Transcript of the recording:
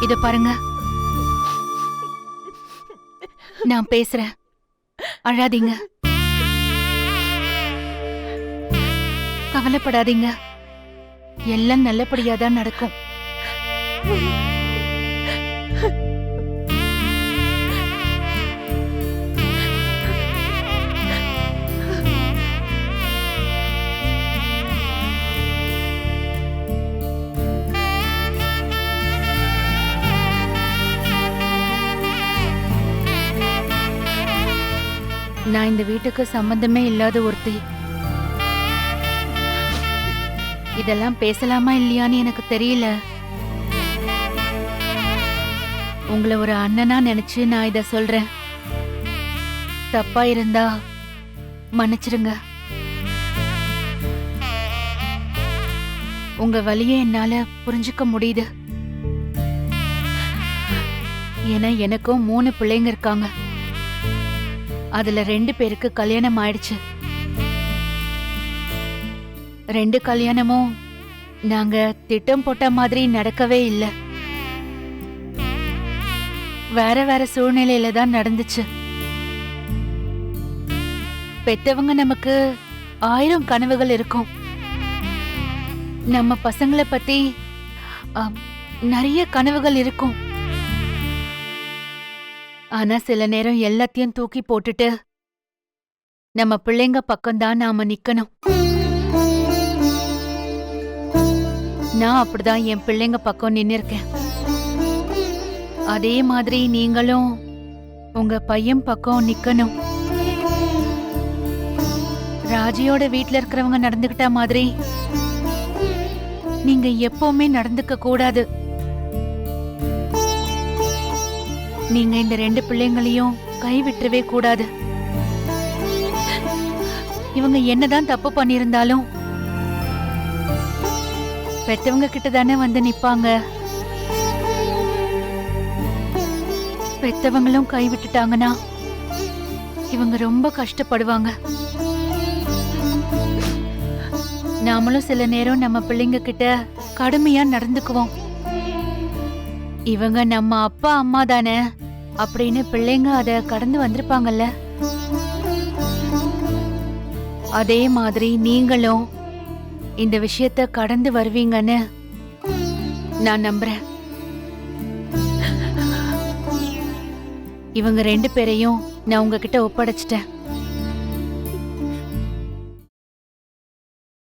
இத பாருங்க. நான் பேசுறேன். அழாதீங்க. கவலைப்படாதீங்க. எல்லாம் நல்லபடியாதான் நடக்கும். நான் இந்த வீட்டுக்கு சம்பந்தமே இல்லாத ஒருத்தி. இதெல்லாம் பேசலாமா இல்லையான்னு எனக்கு தெரியல. உங்களை ஒரு அண்ணனா நினைச்சு நான் இத சொல்றேன். தப்பா இருந்தா மன்னிச்சிடுங்க. உங்க வழியை என்னால புரிஞ்சுக்க முடியுது. ஏன்னா எனக்கும் மூணு பிள்ளைங்க இருக்காங்க. அதுல ரெண்டு பேருக்கு கல்யாணம் ஆயிடுச்சு. ரெண்டு கல்யாணமும் நாங்க திட்டம் போட்ட மாதிரி நடக்கவே இல்லை. வேற வேற சூழ்நிலையில தான் நடந்துச்சு. பெத்தவங்க நமக்கு ஆயிரம் கனவுகள் இருக்கும். நம்ம பசங்களை பத்தி நிறைய கனவுகள் இருக்கும். ஆனா சில நேரம் எல்லாத்தையும் தூக்கி போட்டுட்டு நம்ம பிள்ளைங்க பக்கம்தான் நாம நிக்கணும். நான் அப்படிதான் என் பிள்ளைங்க பக்கம் நின்னுருக்கேன். அதே மாதிரி நீங்களும் உங்க பையன் பக்கம் நிக்கணும். ராஜியோட வீட்ல இருக்கிறவங்க நடந்துகிட்ட மாதிரி நீங்க எப்பவுமே நடந்துக்க கூடாது. நீங்க இந்த ரெண்டு பிள்ளைங்களையும் கை விட்டுறவே கூடாது. இவங்க என்னதான் தப்பு பண்ணியிருந்தாலும் பெத்தவங்க கிட்ட தானே வந்து நிப்பாங்க. பெத்தவங்களும் கை விட்டுட்டாங்கன்னா இவங்க ரொம்ப கஷ்டப்படுவாங்க. நாமளும் சில நேரம் நம்ம பிள்ளைங்க கிட்ட கடுமையா நடந்துக்குவோம். இவங்க நம்ம அப்பா அம்மா தானே அப்படின்னு பிள்ளைங்க அத கடந்து வந்திருப்பாங்கல்ல? அதே மாதிரி நீங்களும் இந்த விஷயத்த கடந்து வருவீங்கன்னு நான் நம்புறேன். இவங்க ரெண்டு பேரையும் நான் உங்ககிட்ட ஒப்படைச்சிட்டேன்.